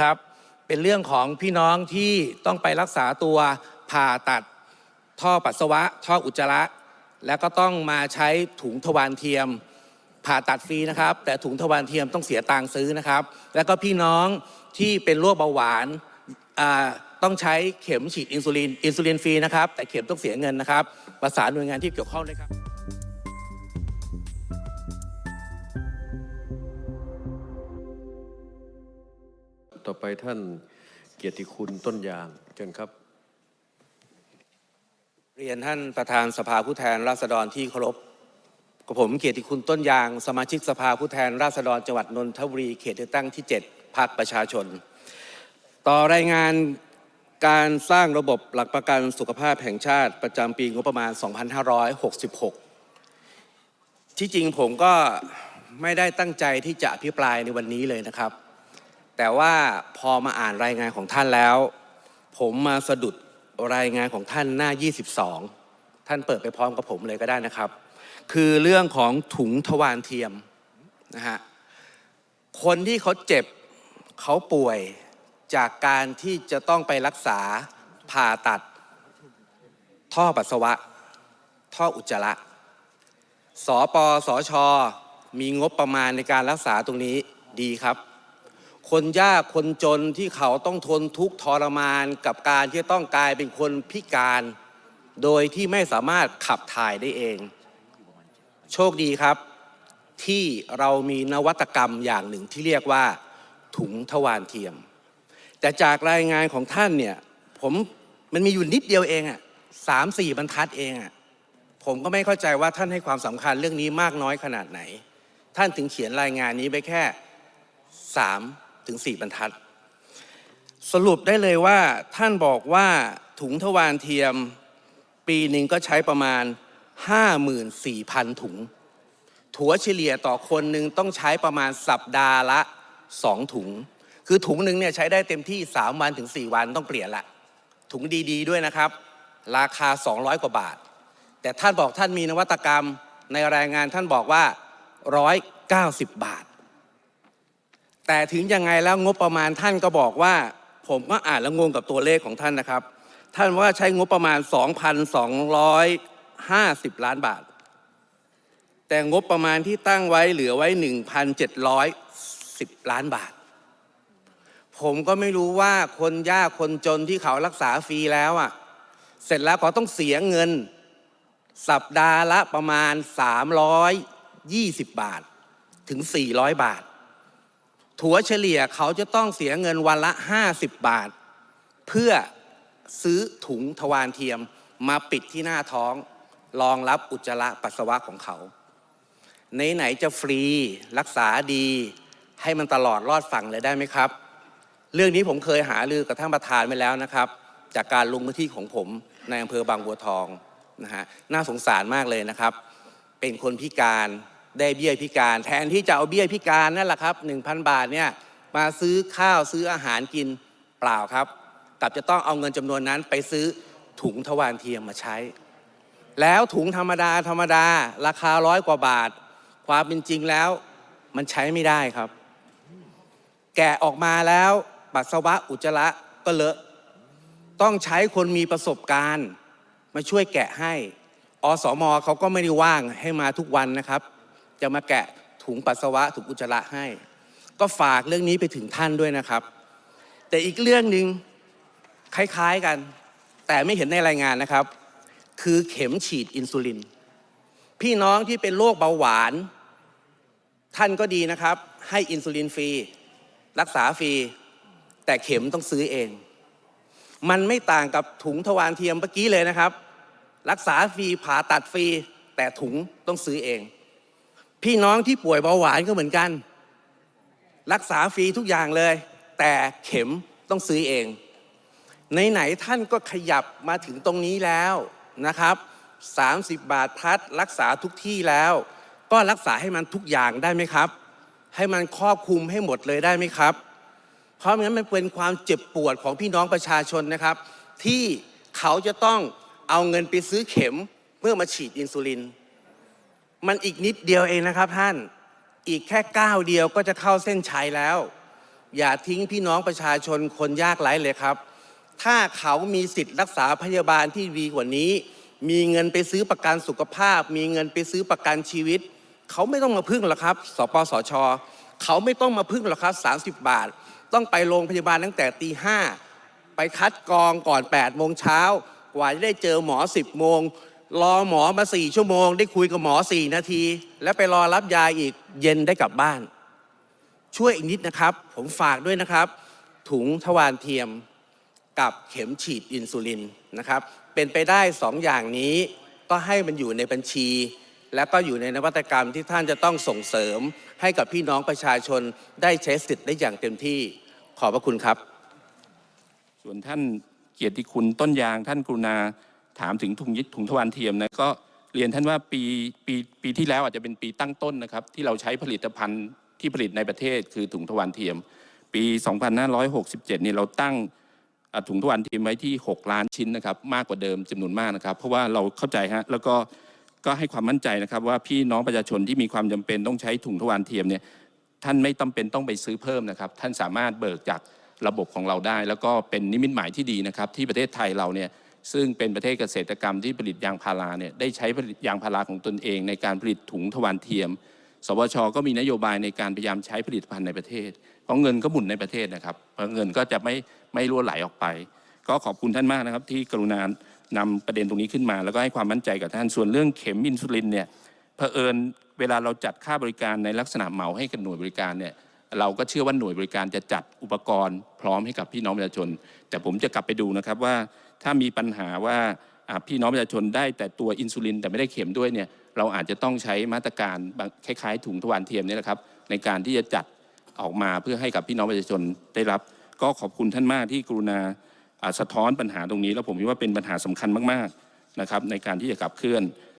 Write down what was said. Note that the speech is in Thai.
ครับ เป็นเรื่องของพี่น้องที่ต้องไปรักษาตัวผ่าตัดท่อปัสสาวะ ท่ออุจจาระ แล้วก็ต้องมาใช้ถุงทวารเทียม ผ่าตัดฟรีนะครับ แต่ถุงทวารเทียมต้องเสียตังค์ซื้อนะครับ แล้วก็พี่น้องที่เป็นโรคเบาหวานต้องใช้เข็มฉีดอินซูลินอินซูลินฟรีนะครับ แต่เข็มต้องเสียเงินนะครับประสานหน่วยงานที่เกี่ยวข้องด้วยครับ อไปท่านเกียรติคุณต้นยางเชิญครับ เรียนท่านประธานสภาผู้แทนราษฎรที่เคารพกับผมเกียรติคุณต้นยาง สมาชิกสภาผู้แทนราษฎรจังหวัดนนทบุรีเขตเลือกตั้งที่ 7พรรคประชาชน ต่อรายงานการสร้างระบบหลักประกันสุขภาพแห่งชาติประจำปีงบประมาณ 2566 ที่จริงผมก็ไม่ได้ตั้งใจที่จะอภิปรายในวันนี้เลยนะครับ แต่ว่าพอมาอ่านรายงานของท่านแล้ว ผมมาสะดุดรายงานของท่านหน้า 22 ท่านเปิดไปพร้อมกับผมเลยก็ได้นะครับ คือเรื่องของถุงทวารเทียมนะฮะคนที่เขาเจ็บเขาป่วยจากการที่จะต้องไปรักษาผ่าตัด ท่อปัสสาวะ ท่ออุจจาระสปสชมีงบประมาณในการรักษาตรงนี้ดีครับ คนยากคนจนที่เขาต้องทนทุกข์ทรมานกับการที่ต้องกลายเป็นคนพิการ โดยที่ไม่สามารถขับถ่ายได้เอง โชคดีครับ ที่เรามีนวัตกรรมอย่างหนึ่งที่เรียกว่า ถุงทวารเทียม แต่จากรายงานของท่านเนี่ยผมมันมีอยู่นิดเดียวเองอะสามสี่บรรทัดเองอะผมก็ไม่เข้าใจว่าท่านให้ความสำคัญเรื่องนี้มากน้อยขนาดไหน ท่านถึงเขียนรายงานนี้ไปแค่สาม ถึงสี่บรรทัด สรุปได้เลยว่าท่านบอกว่าถุงทวารเทียม ปีหนึ่งก็ใช้ประมาณ 54,000 ถุง ถัวเฉลี่ยต่อคนหนึ่งต้องใช้ประมาณสัปดาห์ละ 2 ถุง คือถุงหนึ่งเนี่ยใช้ได้เต็มที่ 3 วันถึง 4 วันต้องเปลี่ยนละ ถุงดีๆด้วยนะครับ ราคา 200 กว่าบาท แต่ท่านบอกท่านมีนวัตกรรมในรายงานท่านบอกว่า 190 บาท แต่ถึงยังไงแล้วงบประมาณท่านก็บอกว่า ผมก็อ่านแล้วงงกับตัวเลขของท่านนะครับ ท่านว่าใช้งบประมาณ 2,250 ล้านบาท แต่งบประมาณที่ตั้งไว้เหลือไว้ 1,710 ล้านบาท ผมก็ไม่รู้ว่าคนยากคนจนที่เขารักษาฟรีแล้วอะ เสร็จแล้วเขาต้องเสียเงิน สัปดาห์ละประมาณ 320 บาทถึง 400 บาท ถัวเฉลี่ยเขาจะต้องเสียเงินวันละ 50 บาท เพื่อซื้อถุงทวารเทียมมาปิดที่หน้าท้องรองรับอุจจาระปัสสาวะของเขาไหนๆจะฟรีรักษาดีให้มันตลอดรอดฝั่งเลยได้ไหมครับ เรื่องนี้ผมเคยหาลือกับท่านประธานไปแล้วนะครับ จากการลงพื้นที่ของผมในอำเภอบางบัวทองนะฮะน่าสงสารมากเลยนะครับ เป็นคนพิการ ได้เบี้ยพิการแทนที่จะเอาเบี้ยพิการนั่นแหละครับ 1,000 บาทเนี่ยมาซื้อข้าวซื้ออาหารกินเปล่าครับกลับจะต้องเอาเงินจำนวนนั้นไปซื้อถุงทวารเทียมมาใช้ แล้วถุงธรรมดาธรรมดา ราคาร้อยกว่าบาท ความเป็นจริงแล้ว มันใช้ไม่ได้ครับ แกะออกมาแล้วปัสสาวะอุจจาระก็เลอะต้องใช้คนมีประสบการณ์ มาช่วยแกะให้ อสมเขาก็ไม่ได้ว่างให้มาทุกวันนะครับ จะมาแกะถุงปัสสาวะถุงอุจจาระให้ ก็ฝากเรื่องนี้ไปถึงท่านด้วยนะครับ แต่อีกเรื่องหนึ่งคล้ายๆกัน แต่ไม่เห็นในรายงานนะครับ คือเข็มฉีดอินซูลิน พี่น้องที่เป็นโรคเบาหวาน ท่านก็ดีนะครับ ให้อินซูลินฟรี รักษาฟรี แต่เข็มต้องซื้อเอง มันไม่ต่างกับถุงทวารเทียมเมื่อกี้เลยนะครับ รักษาฟรีผ่าตัดฟรี แต่ถุงต้องซื้อเอง พี่น้องที่ป่วยเบาหวานก็เหมือนกัน รักษาฟรีทุกอย่างเลย แต่เข็มต้องซื้อเองไหนๆท่านก็ขยับมาถึงตรงนี้แล้วนะครับ 30 บาทพัดรักษาทุกที่แล้ว ก็รักษาให้มันทุกอย่างได้ไหมครับ ให้มันครอบคลุมให้หมดเลยได้ไหมครับ เพราะงั้นมันเป็นความเจ็บปวดของพี่น้องประชาชนนะครับ ที่เขาจะต้องเอาเงินไปซื้อเข็มเพื่อมาฉีดอินซูลิน มันอีกนิดเดียวเองนะครับท่าน อีกแค่ก้าวเดียวก็จะเข้าเส้นชัยแล้ว อย่าทิ้งพี่น้องประชาชนคนยากไร้เลยครับ ถ้าเขามีสิทธิ์รักษาพยาบาลที่ดีกว่านี้ มีเงินไปซื้อประกันสุขภาพ มีเงินไปซื้อประกันชีวิต เขาไม่ต้องมาพึ่งหรอกครับ สปสช เขาไม่ต้องมาพึ่งหรอกครับ 30 บาท ต้องไปโรงพยาบาลตั้งแต่ตีห้าไปคัดกรองก่อน8โมงเช้ากว่าจะได้เจอหมอ 10โมง รอหมอมา4ชั่วโมง ได้คุยกับหมอ4นาที แล้วไปรอรับยาอีกเย็นได้กลับบ้าน ช่วยอีกนิดนะครับ ผมฝากด้วยนะครับ ถุงทวารเทียมกับเข็มฉีดอินซูลินนะครับ เป็นไปได้สองอย่างนี้ก็ให้มันอยู่ในบัญชี แล้วก็อยู่ในนวัตกรรมที่ท่านจะต้องส่งเสริม ให้กับพี่น้องประชาชนได้ใช้สิทธิ์ได้อย่างเต็มที่ขอบพระคุณครับ ส่วนท่านเกียรติคุณต้นยางท่านกรุณา ถามถึงถุงยึดถุงทวารเทียมนะก็เรียนท่านว่าปีปีปีที่แล้วอาจจะเป็นปีตั้งต้นนะครับ ที่เราใช้ผลิตภัณฑ์ที่ผลิตในประเทศคือถุงทวารเทียม ปี 2567เนี่เราตั้งถุงทวารเทียมไว้ที่ 6 ล้านชิ้นนะครับ มากกว่าเดิมจำนวนมากนะครับ เพราะว่าเราเข้าใจฮะแล้วก็ก็ให้ความมั่นใจนะครับว่าพี่น้องประชาชนที่มีความจำเป็นต้องใช้ถุงทวารเทียมเนี่ยท่านไม่จำเป็นต้องไปซื้อเพิ่มนะครับ ท่านสามารถเบิกจากระบบของเราได้ แล้วก็เป็นนิมิตหมายที่ดีนะครับ ที่ประเทศไทยเราเนี่ย ซึ่งเป็นประเทศเกษตรกรรมที่ผลิตยางพาราเนี่ยได้ใช้ผลิตยางพาราของตนเอง ในการผลิตถุงทวารเทียม สวชก็มีนโยบายในการพยายามใช้ผลิตภัณฑ์ในประเทศ เพราะเงินก็หมุนในประเทศนะครับเพราะเงินก็จะไม่ไม่รั่วไหลออกไป ก็ขอบคุณท่านมากนะครับที่กรุณานำประเด็นตรงนี้ขึ้นมา แล้วก็ให้ความมั่นใจกับท่านส่วนเรื่องเข็มอินซูลินเนี่ยเผอิญเวลาเราจัดค่าบริการในลักษณะเหมาให้กับหน่วยบริการเนี่ยเราก็เชื่อว่าหน่วยบริการจะจัดอุปกรณ์พร้อมให้กับพี่น้องประชาชน แต่ผมจะกลับไปดูนะครับว่า ถ้ามีปัญหาว่าพี่น้องประชาชนได้แต่ตัวอินซูลิน แต่ไม่ได้เข็มด้วยเนี่ยเราอาจจะต้องใช้มาตรการคล้ายๆ ถุงทวารเทียมนี่แหละครับ ในการที่จะจัดออกมาเพื่อให้กับพี่น้องประชาชนได้รับ ก็ขอบคุณท่านมากที่กรุณาสะท้อนปัญหาตรงนี้ แล้วผมคิดว่าเป็นปัญหาสำคัญมากๆนะครับในการที่จะขับเคลื่อน